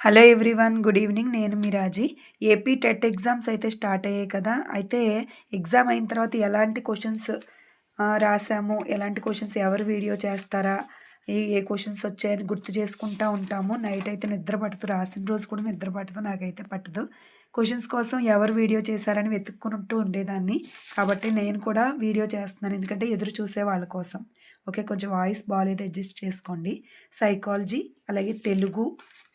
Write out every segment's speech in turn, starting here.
Hello everyone good evening. నేను మీ Raji. AP TET exams అయితే స్టార్ట్ అయ్యాయి కదా. అయితే ఎగ్జామ్ అయిన తర్వాత ఎలాంటి క్వశ్చన్స్ రాసాము? ఎలాంటి క్వశ్చన్స్? ఎవరు వీడియో చేస్తారా? ఏ ఏ క్వశ్చన్స్ వచ్చాయని గుర్తు చేసుకుంటూ ఉంటాము. నైట్ అయితే నిద్ర పట్టదు. రాసిన రోజు కూడా నిద్ర పట్టదు. నాకైతే పట్టదు. క్వశ్చన్స్ కోసం ఎవరు వీడియో చేశారని వెతుక్కుంటూ ఉండేదాన్ని. కాబట్టి నేను కూడా వీడియో చేస్తున్నాను. ఎందుకంటే ఎదురు చూసే వాళ్ళ కోసం. ఓకే కొంచెం వాయిస్ బాగాలేదు. అడ్జస్ట్ చేసుకోండి. సైకాలజీ అలాగే తెలుగు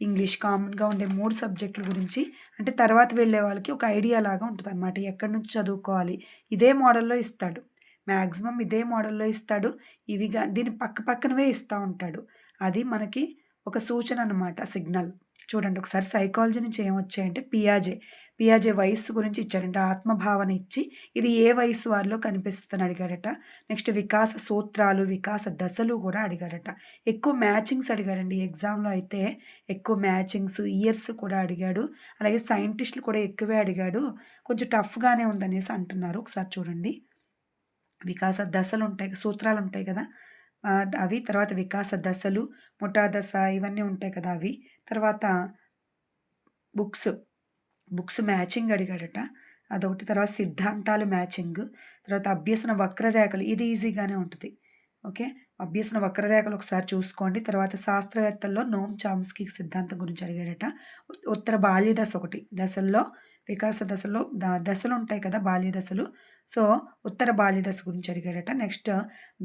ఇంగ్లీష్ కామన్గా ఉండే మూడు సబ్జెక్టుల గురించి. అంటే తర్వాత వెళ్ళే వాళ్ళకి ఒక ఐడియా లాగా ఉంటుంది అనమాట ఎక్కడి నుంచి చదువుకోవాలి? ఇదే మోడల్లో ఇస్తాడు. మ్యాక్సిమం ఇదే మోడల్లో ఇస్తాడు. ఇవిగా దీని పక్క పక్కనవే ఇస్తూ ఉంటాడు. అది మనకి ఒక సూచన అనమాట సిగ్నల్. చూడండి ఒకసారి సైకాలజీ నుంచి ఏమొచ్చాయంటే పియాజే. పియాజే వయస్సు గురించి ఇచ్చాడంట ఆత్మభావన ఇచ్చి. ఇది ఏ వయసు వారిలో కనిపిస్తుందని అడిగాడట. నెక్స్ట్ వికాస సూత్రాలు వికాస దశలు కూడా అడిగాడట. ఎక్కువ మ్యాచింగ్స్ అడిగాడండి ఎగ్జామ్లో అయితే. ఎక్కువ మ్యాచింగ్స్ ఇయర్స్ కూడా అడిగాడు. అలాగే సైంటిస్టులు కూడా ఎక్కువే అడిగాడు. కొంచెం టఫ్గానే ఉందనేసి అంటున్నారు. ఒకసారి చూడండి. వికాస దశలు ఉంటాయి సూత్రాలు ఉంటాయి కదా అవి తర్వాత వికాస దశలు ముఠా దశ ఇవన్నీ ఉంటాయి కదా అవి. తర్వాత బుక్స్ బుక్స్ మ్యాచింగ్ అడిగాడట. అదొకటి తర్వాత సిద్ధాంతాలు మ్యాచింగ్ తర్వాత అభ్యసన వక్రరేఖలు ఇది ఈజీగానే ఉంటుంది. ఓకే? అభ్యసన వక్రరేఖలు ఒకసారి చూసుకోండి. తర్వాత శాస్త్రవేత్తల్లో నోమ్ చామ్స్కీ సిద్ధాంతం గురించి అడిగాడట. ఉత్తర బాల్య దశ ఒకటి. దశల్లో వికాస దశలో దశలు ఉంటాయి కదా బాల్య దశలు. సో ఉత్తర బాల్య దశ గురించి అడిగాడట. నెక్స్ట్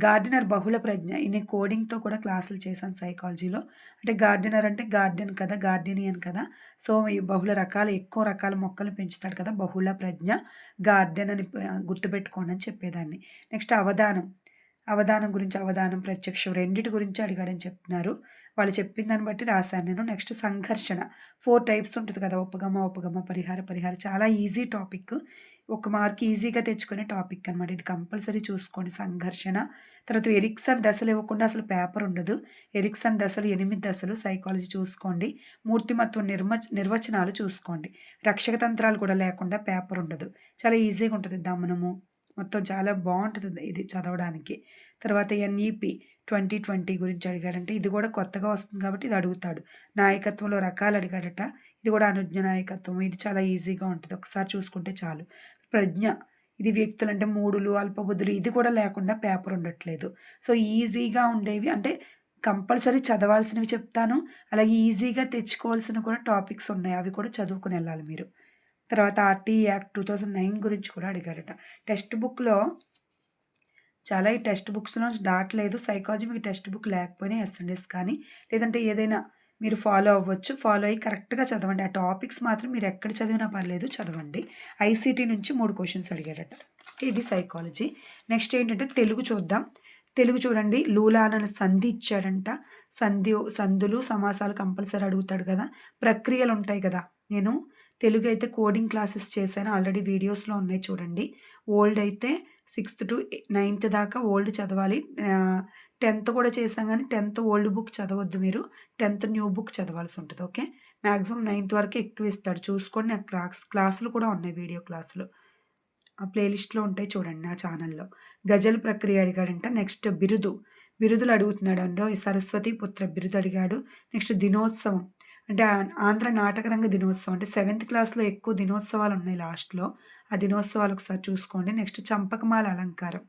గార్డెనర్ బహుళ ప్రజ్ఞ. ఇన్ని కోడింగ్తో కూడా క్లాసులు చేశాను సైకాలజీలో. అంటే గార్డెనర్ అంటే గార్డెన్ కదా గార్డెనియన్ కదా. సో ఈ బహుళ రకాల ఎక్కువ రకాల మొక్కలు పెంచుతాడు కదా బహుళ ప్రజ్ఞ. గార్డెన్ అని గుర్తుపెట్టుకోండి అని చెప్పేదాన్ని. నెక్స్ట్ అవధానం. అవధానం గురించి అవధానం ప్రత్యక్షం రెండింటి గురించి అడిగాడని చెప్తున్నారు. వాళ్ళు చెప్పిన దాన్ని బట్టి రాశాను నేను. నెక్స్ట్ సంఘర్షణ. ఫోర్ టైప్స్ ఉంటుంది కదా ఉపగమ ఉపగమ పరిహార పరిహార. చాలా ఈజీ టాపిక్ ఒక మార్క్ ఈజీగా తెచ్చుకునే టాపిక్ అనమాట ఇది కంపల్సరీ చూసుకోండి. సంఘర్షణ. తర్వాత ఎరిక్సన్ దశలు ఇవ్వకుండా అసలు పేపర్ ఉండదు. ఎరిక్సన్ దశలు ఎనిమిది దశలు సైకాలజీ చూసుకోండి. మూర్తిమత్వం నిర్మ నిర్వచనాలు చూసుకోండి. రక్షక తంత్రాలు కూడా లేకుండా పేపర్ ఉండదు. చాలా ఈజీగా ఉంటుంది దమనము. మొత్తం చాలా బాగుంటుంది ఇది చదవడానికి. తర్వాత ఎన్ఈపి ట్వంటీ ట్వంటీ గురించి అడిగాడంటే. ఇది కూడా కొత్తగా వస్తుంది కాబట్టి ఇది అడుగుతాడు. నాయకత్వంలో రకాలు అడిగాడట. ఇది కూడా అనుజ్ఞ నాయకత్వం. ఇది చాలా ఈజీగా ఉంటుంది. ఒకసారి చూసుకుంటే చాలు. ప్రజ్ఞ ఇది వ్యక్తులు అంటే మూడులు అల్పబుద్ధులు ఇది కూడా లేకుండా పేపర్ ఉండట్లేదు. సో ఈజీగా ఉండేవి అంటే కంపల్సరీ చదవాల్సినవి చెప్తాను. అలాగే ఈజీగా తెచ్చుకోవాల్సిన కూడా టాపిక్స్ ఉన్నాయి. అవి కూడా చదువుకుని వెళ్ళాలి మీరు. తర్వాత RT act two thousand nine గురించి కూడా అడిగారట. టెక్స్ట్ బుక్లో చాలా ఈ టెక్స్ట్ బుక్స్లో దాటలేదు. సైకాలజీ మీకు టెక్స్ట్ బుక్ లేకపోయినా ఎస్ఎండెస్ కానీ లేదంటే ఏదైనా మీరు ఫాలో అవ్వచ్చు. ఫాలో అయ్యి కరెక్ట్గా చదవండి. ఆ టాపిక్స్ మాత్రం మీరు ఎక్కడ చదివినా పర్లేదు చదవండి. ఐసీటీ నుంచి మూడు క్వశ్చన్స్ అడిగాడట ఇది సైకాలజీ. నెక్స్ట్ ఏంటంటే తెలుగు చూద్దాం. తెలుగు చూడండి. లూలానని సంధి ఇచ్చాడంట. సంధి సంధులు సమాసాలు కంపల్సరీ అడుగుతాడు కదా. ప్రక్రియలు ఉంటాయి కదా. నేను తెలుగు అయితే కోడింగ్ క్లాసెస్ చేశాను ఆల్రెడీ వీడియోస్లో ఉన్నాయి చూడండి. ఓల్డ్ అయితే సిక్స్త్ టు నైన్త్ దాకా ఓల్డ్ చదవాలి. టెన్త్ కూడా చేసాం కానీ టెన్త్ ఓల్డ్ బుక్ చదవద్దు మీరు. టెన్త్ న్యూ బుక్ చదవాల్సి ఉంటుంది. ఓకే మ్యాక్సిమం నైన్త్ వరకు ఎక్కువ ఇస్తాడు. చూసుకోండి. నాకు క్లాస్ క్లాసులు కూడా ఉన్నాయి వీడియో క్లాసులు ఆ ప్లేలిస్ట్లో ఉంటాయి చూడండి నా ఛానల్లో గజల్ ప్రక్రియ అడిగాడంట. నెక్స్ట్ బిరుదు. బిరుదులు అడుగుతున్నాడు. అండో సరస్వతి పుత్ర బిరుదు అడిగాడు. నెక్స్ట్ దినోత్సవం. అంటే ఆంధ్ర నాటకరంగ దినోత్సవం అంటే సెవెంత్ క్లాస్లో ఎక్కువ దినోత్సవాలు ఉన్నాయి లాస్ట్లో. ఆ దినోత్సవాలు ఒకసారి చూసుకోండి. నెక్స్ట్ చంపకమాల అలంకారం.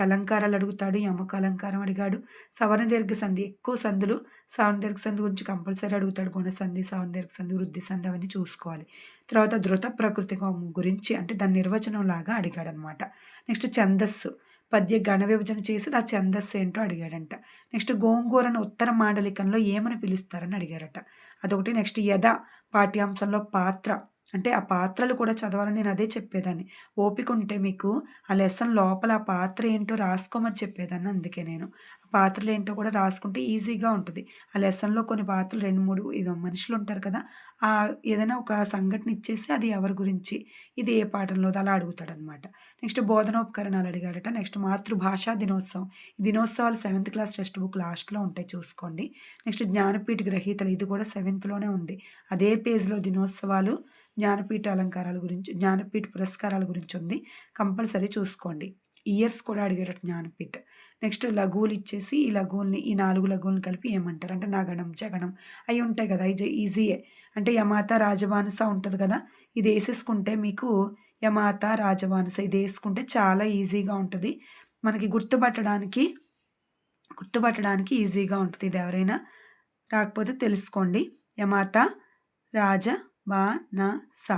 అలంకారాలు అడుగుతాడు యమక అలంకారం అడిగాడు. సవర్ణ దీర్ఘ సంధి ఎక్కువ సంధులు సవర్ణ దీర్ఘ సంధి గురించి కంపల్సరీ అడుగుతాడు. గుణ సంధి సవర్ణ దీర్ఘ సంధి వృద్ధి సంధి అవన్నీ చూసుకోవాలి. తర్వాత ధృత ప్రకృతి గురించి అంటే దాని నిర్వచనం లాగా అడిగాడు అనమాట నెక్స్ట్ ఛందస్సు. పద్య గణ విభజన చేసి ఆ ఛందస్సు ఏంటో అడిగాడంట. నెక్స్ట్ గోంగూరను ఉత్తర మాండలికంలో ఏమని పిలుస్తారని అడిగారట. అదొకటి. నెక్స్ట్ యథ పాఠ్యాంశంలో పాత్ర. అంటే ఆ పాత్రలు కూడా చదవాలని నేను అదే చెప్పేదాన్ని. ఓపిక ఉంటే మీకు ఆ లెసన్ లోపల ఆ పాత్ర ఏంటో రాసుకోమని చెప్పేదాన్ని అందుకే నేను. ఆ పాత్రలు ఏంటో కూడా రాసుకుంటే ఈజీగా ఉంటుంది. ఆ లెసన్లో కొన్ని పాత్రలు రెండు మూడు ఇదో మనుషులు ఉంటారు కదా ఆ ఏదైనా ఒక సంఘటన ఇచ్చేసి అది ఎవరి గురించి ఇది ఏ పాఠంలో అలా అడుగుతాడనమాట. నెక్స్ట్ బోధనోపకరణాలు అడిగాడట. నెక్స్ట్ మాతృభాషా దినోత్సవం. ఈ దినోత్సవాలు సెవెంత్ క్లాస్ టెక్స్ట్ బుక్ లాస్ట్లో ఉంటాయి చూసుకోండి. నెక్స్ట్ జ్ఞానపీఠ గ్రహీతలు ఇది కూడా సెవెంత్లోనే ఉంది. అదే పేజ్లో దినోత్సవాలు జ్ఞానపీఠ అలంకారాల గురించి జ్ఞానపీఠ పురస్కారాల గురించి ఉంది. కంపల్సరీ చూసుకోండి. ఇయర్స్ కూడా అడిగేటట్టు జ్ఞానపీఠ. నెక్స్ట్ లఘువులు ఇచ్చేసి ఈ లఘువుల్ని ఈ నాలుగు లఘువులను కలిపి ఏమంటారు? అంటే నగణం జగణం అవి ఉంటాయి కదా ఇది ఈజీయే అంటే యమాత రాజవానస ఉంటుంది కదా ఇది వేసేసుకుంటే మీకు యమాత రాజవానస ఇది వేసుకుంటే చాలా ఈజీగా ఉంటుంది. మనకి గుర్తుపట్టడానికి గుర్తుపట్టడానికి ఈజీగా ఉంటుంది ఇది ఎవరైనా. రాకపోతే తెలుసుకోండి. యమాత రాజ బా నా స.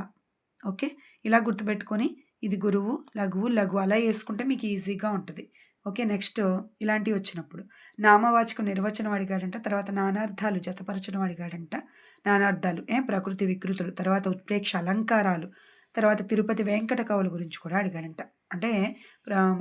ఓకే? ఇలా గుర్తుపెట్టుకొని ఇది గురువు లఘువు లఘు అలా వేసుకుంటే మీకు ఈజీగా ఉంటుంది. ఓకే? నెక్స్ట్ ఇలాంటివి వచ్చినప్పుడు. నామవాచక నిర్వచనం అడిగాడంట తర్వాత నానార్థాలు జతపరచడం అడిగాడంట. నానార్థాలు ఏ? ప్రకృతి వికృతులు తర్వాత ఉత్ప్రేక్ష అలంకారాలు. తర్వాత తిరుపతి వెంకట కవుల గురించి కూడా అడిగాడంట. అంటే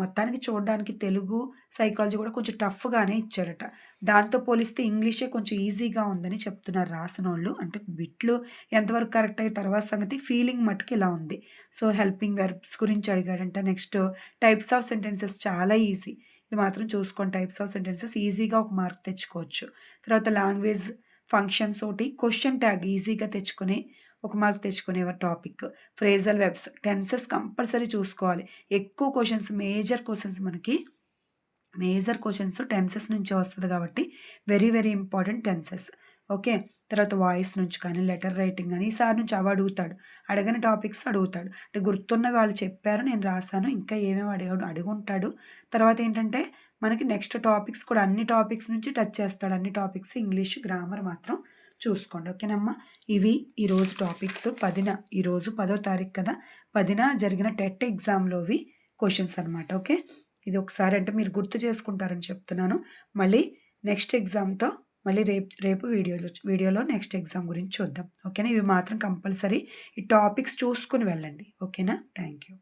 మొత్తానికి చూడడానికి తెలుగు సైకాలజీ కూడా కొంచెం టఫ్గానే ఇచ్చాడట దాంతో పోలిస్తే ఇంగ్లీషే కొంచెం ఈజీగా ఉందని చెప్తున్నారు రాసిన వాళ్ళు అంటే బిట్లు ఎంతవరకు కరెక్ట్ అయ్యే తర్వాత సంగతి ఫీలింగ్ మట్టుకు ఇలా ఉంది. సో హెల్పింగ్ వెర్బ్స్ గురించి అడిగాడంట. నెక్స్ట్ టైప్స్ ఆఫ్ సెంటెన్సెస్ చాలా ఈజీ. ఇది మాత్రం చూసుకోండి. టైప్స్ ఆఫ్ సెంటెన్సెస్ ఈజీగా ఒక మార్క్ తెచ్చుకోవచ్చు. తర్వాత లాంగ్వేజ్ ఫంక్షన్స్ ఒకటి క్వశ్చన్ ట్యాగ్ ఈజీగా తెచ్చుకొని ఒక మార్క్ తెచ్చుకునే topic phrasal verbs tenses compulsory చూసుకోవాలి. ఎక్కువ క్వశ్చన్స్ మేజర్ క్వశ్చన్స్ మనకి మేజర్ క్వశ్చన్స్ టెన్సెస్ నుంచి వస్తుంది కాబట్టి very very important tenses okay తర్వాత వాయిస్ నుంచి కానీ లెటర్ రైటింగ్ కానీ ఈసారి నుంచి అవి అడుగుతాడు. అడగని టాపిక్స్ అడుగుతాడు. అంటే గుర్తున్న వాళ్ళు చెప్పారు నేను రాశాను ఇంకా ఏమేమి అడిగాడు అడుగుంటాడు. తర్వాత ఏంటంటే మనకి నెక్స్ట్ టాపిక్స్ కూడా అన్ని టాపిక్స్ నుంచి టచ్ చేస్తాడు. అన్ని టాపిక్స్ ఇంగ్లీష్ గ్రామర్ మాత్రం చూసుకోండి ఓకేనమ్మా? ఇవి ఈరోజు టాపిక్స్. పదిన ఈరోజు పదో తారీఖు కదా? పదిన జరిగిన టెట్ ఎగ్జామ్లోవి క్వశ్చన్స్ అనమాట ఓకే? ఇది ఒకసారి అంటే మీరు గుర్తు చేసుకుంటారని చెప్తున్నాను. మళ్ళీ నెక్స్ట్ ఎగ్జామ్తో మళ్ళీ రేపు రేపు వీడియోలో వీడియోలో నెక్స్ట్ ఎగ్జామ్ గురించి చూద్దాం ఓకేనా? ఇవి మాత్రం కంపల్సరీ ఈ టాపిక్స్ చూసుకుని వెళ్ళండి ఓకేనా? Thank you.